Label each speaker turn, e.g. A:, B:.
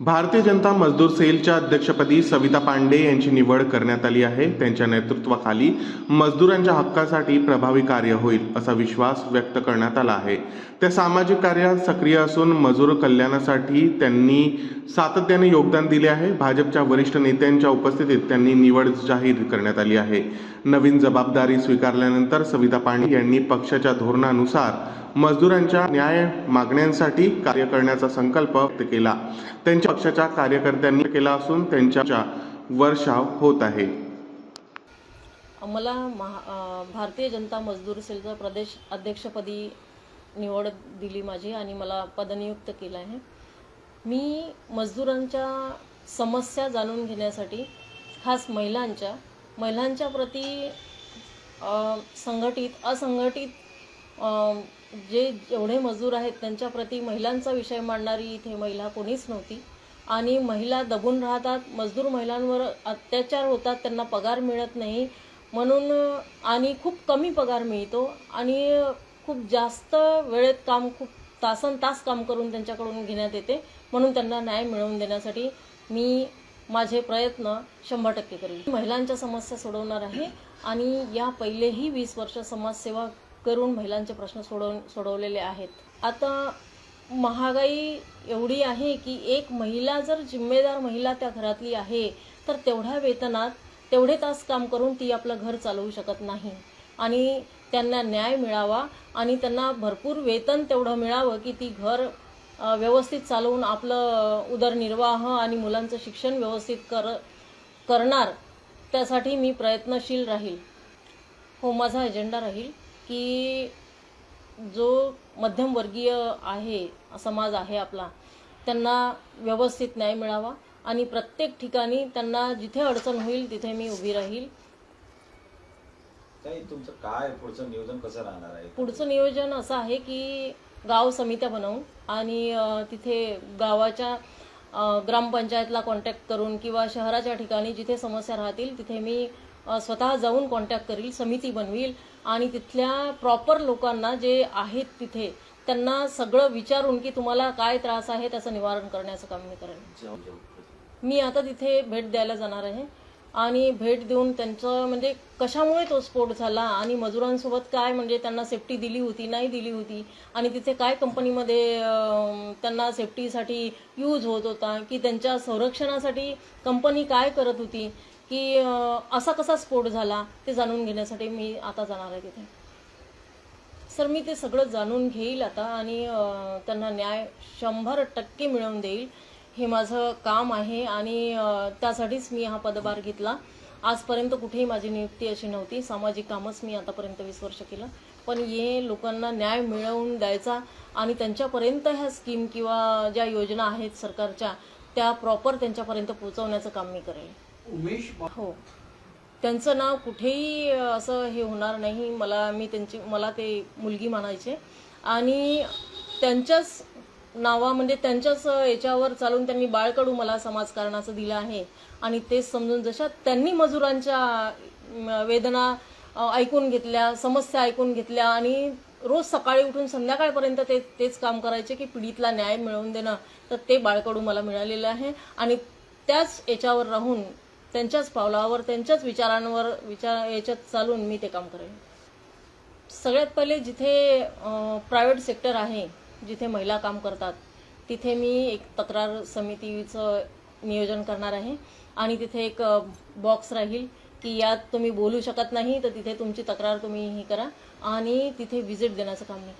A: भारतीय जनता मजदूर सेलच्या अध्यक्षपदी सविता पांडे यांची निवड करण्यात आली आहे. त्यांच्या नेतृत्वाखाली मजदूरांच्या हक्कासाठी प्रभावी कार्य होईल असा विश्वास व्यक्त करण्यात आला आहे. त्या सामाजिक कार्यात सक्रिय असून मजूर कल्याणासाठी त्यांनी सातत्याने योगदान दिले आहे. भाजपच्या वरिष्ठ नेत्यांच्या उपस्थितीत त्यांनी निवड जाहीर करण्यात आली आहे. नवीन जबाबदारी स्वीकारल्यानंतर सविता पांडे यांनी पक्षाच्या धोरणानुसार मजदूरांच्या न्याय मागण्यांसाठी कार्य करण्याचा संकल्प व्यक्त केला. त्यांच्या पक्षाच्या कार्यकर्त्यांनी केला असून त्यांच्या वर्षाव होत आहे.
B: मला महा भारतीय जनता मजदूर सेलचा प्रदेश अध्यक्षपदी निवड दिली माझी आणि मला पदनियुक्त केलं आहे. मी मजदूरांच्या समस्या जाणून घेण्यासाठी खास महिलांच्या महिलांच्या प्रती संघटित असंघटित जे जेवढे मजूर आहेत त्यांच्या प्रती महिलांचा विषय मांडणारी इथे महिला कोणीच नव्हती. आणि महिला दबून राहतात मजदूर महिलांवर अत्याचार होतात त्यांना पगार मिळत नाही. म्हणून आणि खूप कमी पगार मिळतो आणि खूप जास्त वेळेत काम खूप तासन तास काम करून त्यांच्याकडून घेण्यात येते. म्हणून त्यांना न्याय मिळवून देण्यासाठी मी माझे प्रयत्न शंभर टक्के करेल महिलांच्या समस्या सोडवणार आहे आणि या पहिलेही वीस वर्ष समाजसेवा करून महिलांचे प्रश्न सोडव सोडवलेले आहेत. आता महागाई एवढी आहे की एक महिला जर जिम्मेदार महिला त्या घरातली आहे तर तेवढ्या वेतनात तेवढे तास काम करून ती आपलं घर चालवू शकत नाही. आणि त्यांना न्याय मिळावा आणि त्यांना भरपूर वेतन तेवढं मिळावं की ती घर व्यवस्थित चालवून आपलं उदरनिर्वाह आणि मुलांचं शिक्षण व्यवस्थित कर करणार त्यासाठी मी प्रयत्नशील राहील. हो माझा एजेंडा राहील की जो मध्यमवर्गीय आहे समाज आहे आपला त्यांना व्यवस्थित न्याय मिळावा आणि प्रत्येक ठिकाणी त्यांना जिथे अडचण होईल तिथे मी उभी राहील.
C: तुमचं काय पुढचं नियोजन कसं राहणार आहे?
B: पुढचं नियोजन असं आहे की गाव समित्या बनवून आणि तिथे गावाच्या ग्रामपंचायतला कॉन्टॅक्ट करून किंवा शहराच्या ठिकाणी जिथे समस्या राहतील तिथे मी स्वतः जाऊन कॉन्टॅक्ट करील समिती बनवील आणि तिथल्या प्रॉपर लोकांना जे आहेत तिथे त्यांना सगळं विचारून की तुम्हाला काय त्रास आहे त्याचं निवारण करण्याचं काम मी करेन. मी आता तिथे भेट द्यायला जाणार आहे आणि भेट देऊन त्यांचं म्हणजे कशामुळे तो स्फोट झाला आणि मजुरांसोबत काय म्हणजे त्यांना सेफ्टी दिली होती नाही दिली होती आणि तिथे काय कंपनीमध्ये त्यांना सेफ्टीसाठी यूज होत होता की त्यांच्या संरक्षणासाठी कंपनी काय करत होती की असा कसा स्फोट झाला ते जाणून घेण्यासाठी मी आता जाणार आहे तिथे. सर मी ते सगळं जाणून घेईल आता आणि त्यांना न्याय शंभर टक्के मिळवून देईल. हे माझं काम आहे आणि त्यासाठीच मी हा पदभार घेतला. आजपर्यंत कुठेही माझी नियुक्ती अशी नव्हती. सामाजिक कामच मी आतापर्यंत वीस वर्ष केलं. पण हे लोकांना न्याय मिळवून द्यायचा आणि त्यांच्यापर्यंत ह्या स्कीम किंवा ज्या योजना आहेत सरकारच्या त्या प्रॉपर त्यांच्यापर्यंत पोहोचवण्याचं काम मी करेल.
D: उमेश
B: हो. त्यांचं नाव कुठेही असं हे होणार नाही. मला मी त्यांची मला ते मुलगी म्हणायचे. आणि त्यांच्याच नावा म्हणजे त्यांच्याच याच्यावर चालून त्यांनी बाळकडू मला समाजकारणाचं दिलं आहे. आणि तेच समजून जशा त्यांनी मजुरांच्या वेदना ऐकून घेतल्या समस्या ऐकून घेतल्या आणि रोज सकाळी उठून संध्याकाळपर्यंत ते तेच काम करायचे की पीडितला न्याय मिळवून देणं. तर ते बाळकडू मला मिळालेलं आहे. आणि त्याच याच्यावर राहून त्यांच्याच पावलावर त्यांच्याच विचारांवर विचार याच्यात चालून मी ते काम करेन. सगळ्यात पहिले जिथे प्रायव्हेट सेक्टर आहे जिथे महिला काम करतात तिथे मी एक तक्रार समितीचं नियोजन करणार आहे. आणि तिथे एक बॉक्स राहील की यात तुम्ही बोलू शकत नाही तर तिथे तुमची तक्रार तुम्ही ही करा. आणि तिथे व्हिजिट देण्याचं काम मी